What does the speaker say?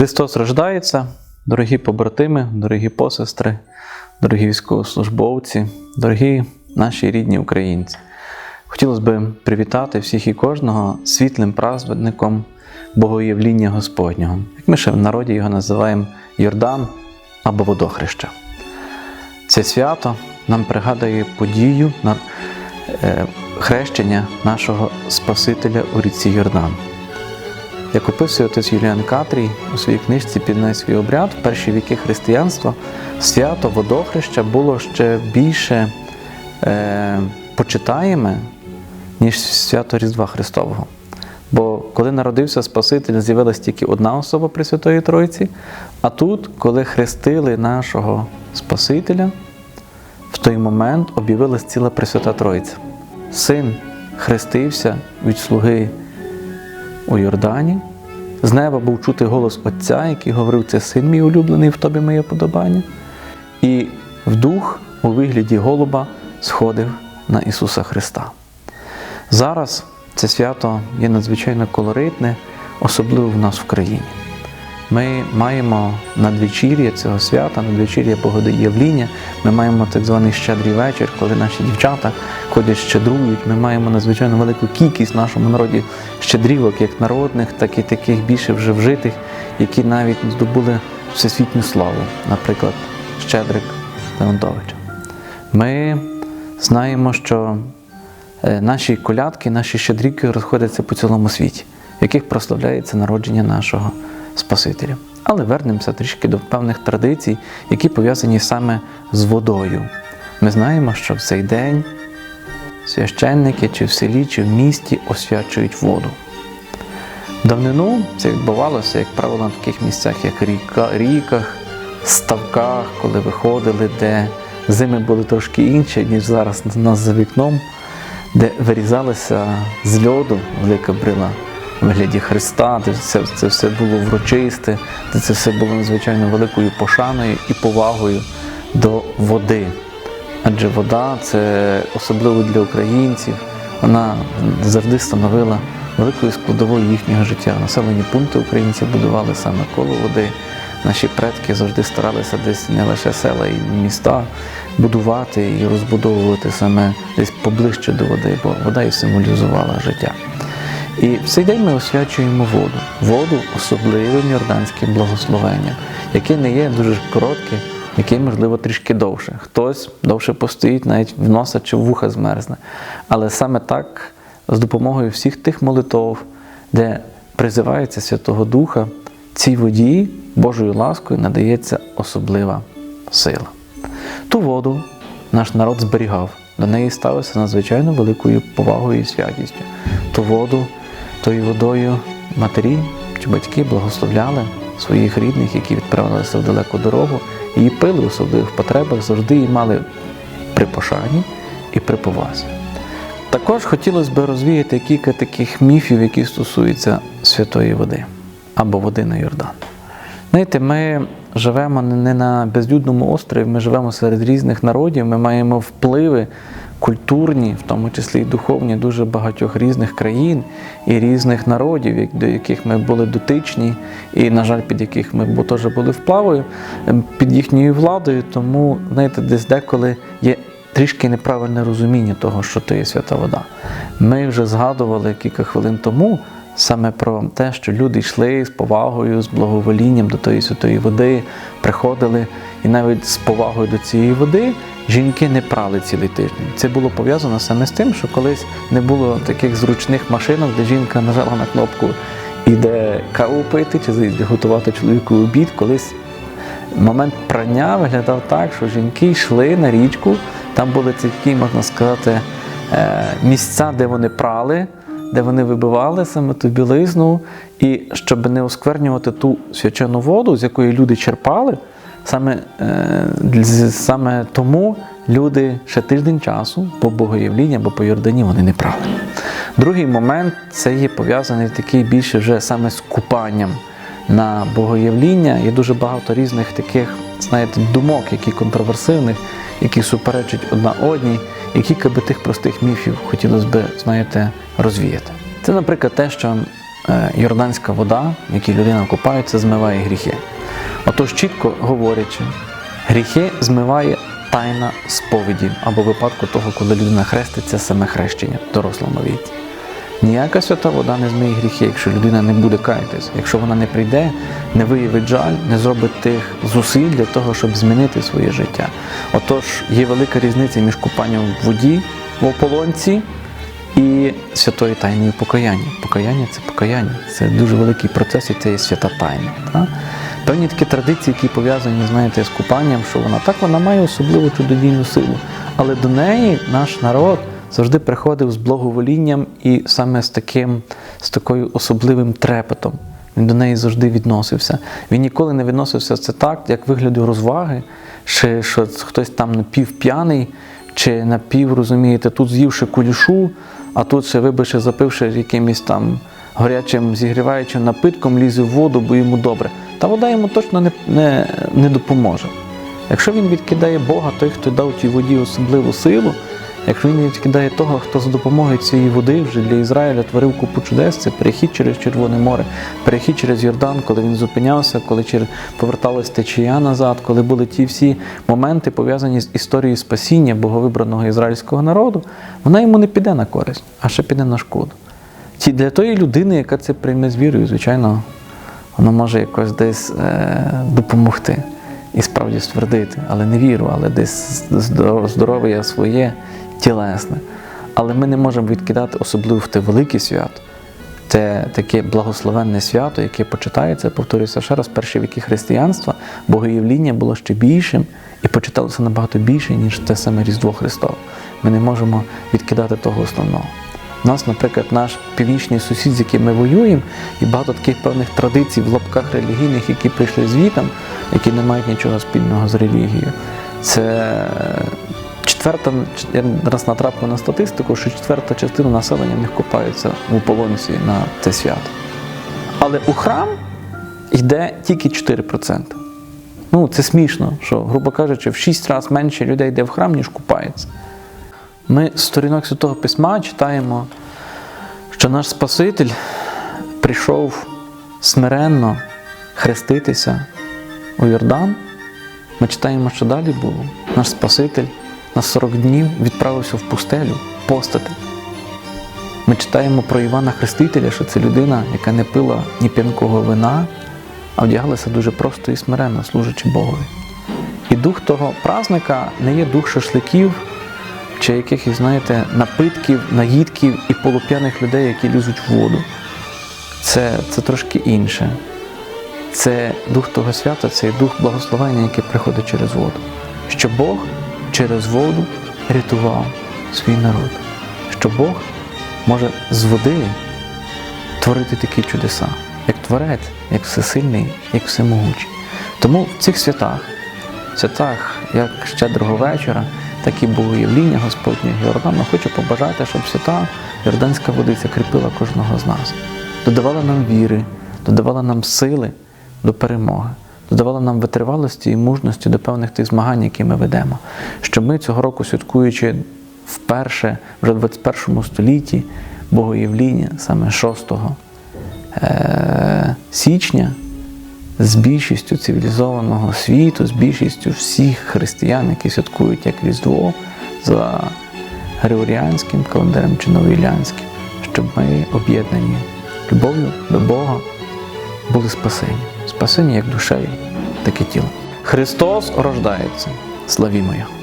Христос рождається, дорогі побратими, дорогі посестри, дорогі військовослужбовці, дорогі наші рідні українці. Хотілося б привітати всіх і кожного світлим праздником Богоявління Господнього, як ми ще в народі його називаємо Йордан або Водохреща. Це свято нам пригадує подію на е, хрещення нашого Спасителя у ріці Йордан. Як описує отець Юліан Катрій у своїй книжці «Піднай свій обряд, в перші віки християнства свято водохреща було ще більше е, почитаєме, ніж свято Різдва Христового. Бо коли народився Спаситель, з'явилась тільки одна особа Пресвятої Тройці, а тут, коли хрестили нашого Спасителя, в той момент об'явилась ціла Пресвята Тройця. Син хрестився від слуги у Йордані. З неба був чути голос Отця, який говорив, це син мій улюблений, в тобі моє подобання. І в дух у вигляді голуба сходив на Ісуса Христа. Зараз це свято є надзвичайно колоритне, особливо в нас в країні. Ми маємо надвечір'я цього свята, надвечір'я Богодоявління, ми маємо так званий щедрий вечір, коли наші дівчата ходять щедрують. Ми маємо надзвичайно велику кількість в нашому народі щедрівок, як народних, так і таких більше вже вжитих, які навіть здобули всесвітню славу, наприклад, Щедрик Леонтович. Ми знаємо, що е, наші колядки, наші щедрівки розходяться по цілому світі, в яких прославляється народження нашого Спасителя. Але вернемося трішки до певних традицій, які пов'язані саме з водою. Ми знаємо, що в цей день священники чи в селі, чи в місті освячують воду. Давнину це відбувалося, як правило, на таких місцях, як ріка, ріках, ставках, коли виходили, де зими були трошки інші, ніж зараз у нас за вікном, де вирізалася з льоду велика брила вигляді Христа, де це, це все було врочисте, де це все було надзвичайно великою пошаною і повагою до води. Адже вода це особливо для українців, вона завжди становила великою складовою їхнього життя. Населені пункти українці будували саме коло води. Наші предки завжди старалися десь не лише села і міста будувати і розбудовувати саме десь поближче до води, бо вода і символізувала життя. І в цей день ми освячуємо воду, воду особливим йорданським благословенням, яке не є дуже коротке, яке, можливо, трішки довше. Хтось довше постоїть, навіть в носа чи вуха змерзне. Але саме так, з допомогою всіх тих молитов, де призивається Святого Духа, цій воді Божою ласкою надається особлива сила. Ту воду наш народ зберігав, до неї ставився надзвичайно великою повагою і святістю. Ту воду, тою водою матері чи батьки благословляли своїх рідних, які відправилися в далеку дорогу, її пили в особливих потребах, завжди її мали при пошані і при повазі. Також хотілося б розвіяти кілька таких міфів, які стосуються святої води або води на Йордан. Знаєте, ми живемо не на безлюдному острові, ми живемо серед різних народів, ми маємо впливи культурні, в тому числі і духовні, дуже багатьох різних країн і різних народів, до яких ми були дотичні, і, на жаль, під яких ми теж були вплавою, ем, під їхньою владою. Тому, знаєте, десь деколи є трішки неправильне розуміння того, що то є свята вода. Ми вже згадували кілька хвилин тому саме про те, що люди йшли з повагою, з благоволінням до тої святої води, приходили, і навіть з повагою до цієї води жінки не прали цілий тиждень. Це було пов'язано саме з тим, що колись не було таких зручних машинок, де жінка нажала на кнопку іде каву пити чи готувати чоловіку обід. Колись момент прання виглядав так, що жінки йшли на річку, там були такі, можна сказати, е, місця, де вони прали, де вони вибивали саме ту білизну, і щоб не осквернювати ту свячену воду, з якої люди черпали, саме, е, саме тому люди ще тиждень часу по богоявлінні або по Йордані вони не прали. Другий момент це є пов'язаний такий більше вже саме з купанням на богоявління. Є дуже багато різних таких, знаєте, думок, які контроверсивних, які суперечать одна одній, і кілька би тих простих міфів хотілося б, знаєте, розвіяти. Це, наприклад, те, що е, йорданська вода, в якій людина купається, змиває гріхи. Отож, чітко говорячи, гріхи змиває тайна сповіді або випадку того, коли людина хреститься саме хрещення дорослому віці. Ніяка свята вода не змиє гріхи, якщо людина не буде каятись, якщо вона не прийде, не виявить жаль, не зробить тих зусиль для того, щоб змінити своє життя. Отож, є велика різниця між купанням в воді в ополонці і святою тайною покаяння. Покаяння це покаяння, це дуже великий процес, і це є свята тайна. Так? Певні такі традиції, які пов'язані, знаєте, з купанням, що вона так вона має особливу чудодійну силу. Але до неї наш народ завжди приходив з благоволінням і саме з таким, з такою особливим трепетом. Він до неї завжди відносився. Він ніколи не відносився це так, як вигляду розваги, чи що хтось там напівп'яний, чи напів, розумієте, тут з'ївши кулішу, а тут ще, вибачте, запивши якимось там горячим зігріваючим напитком, лізе в воду, бо йому добре. Та вода йому точно не, не, не допоможе. Якщо він відкидає Бога, той, хто дав тій воді особливу силу, якщо він відкидає того, хто за допомогою цієї води вже для Ізраїля творив купу чудес, це перехід через Червоне море, перехід через Йордан, коли він зупинявся, коли поверталась течія назад, коли були ті всі моменти, пов'язані з історією спасіння боговибраного ізраїльського народу, вона йому не піде на користь, а ще піде на шкоду. Ті для тої людини, яка це прийме з вірою, звичайно, воно може якось десь е, допомогти і справді ствердити, але не віру, але десь здор- здоров'я своє тілесне. Але ми не можемо відкидати, особливо в те велике свято, те таке благословенне свято, яке почитається, повторюся ще раз, перші віки християнства, богоявління було ще більшим і почиталося набагато більше, ніж те саме Різдво Христове. Ми не можемо відкидати того основного. У нас, наприклад, наш північний сусід, з яким ми воюємо, і багато таких певних традицій в лапках релігійних, які прийшли звітом, які не мають нічого спільного з релігією. Це четверта, я раз натрапив на статистику, що четверта частина населення в них купаються в ополонці на це свято. Але у храм йде тільки 4%. Ну, це смішно, що, грубо кажучи, в 6 разів менше людей йде в храм, ніж купається. Ми з сторінок Святого Письма читаємо, що наш Спаситель прийшов смиренно хреститися у Йордан. Ми читаємо, що далі було. Наш Спаситель на 40 днів відправився в пустелю постати. Ми читаємо про Івана Хрестителя, що це людина, яка не пила ні п'янкого вина, а вдягалася дуже просто і смиренно, служачи Богові. І дух того празника не є дух шашликів чи якихось, знаєте, напитків, наїдків і полуп'яних людей, які лізуть в воду. Це, це трошки інше. Це дух того свята, це дух благословення, який приходить через воду. Що Бог через воду рятував свій народ. Що Бог може з води творити такі чудеса, як творець, як всесильний, як всемогучий. Тому в цих святах, святах як щедрого вечора, так і богоявління Господнього Йордану, хочу побажати, щоб свята Йорданська водиця кріпила кожного з нас, додавала нам віри, додавала нам сили до перемоги, додавала нам витривалості і мужності до певних тих змагань, які ми ведемо. Щоб ми цього року, святкуючи вперше, вже в 21 столітті, богоявління саме 6 е, січня, з більшістю цивілізованого світу, з більшістю всіх християн, які святкують як Різдво за Григоріанським календарем чи Новоілянським, щоб ми об'єднані любов'ю до Бога були спасені. Спасені як душею, так і тілом. Христос рождається. Славімо Його!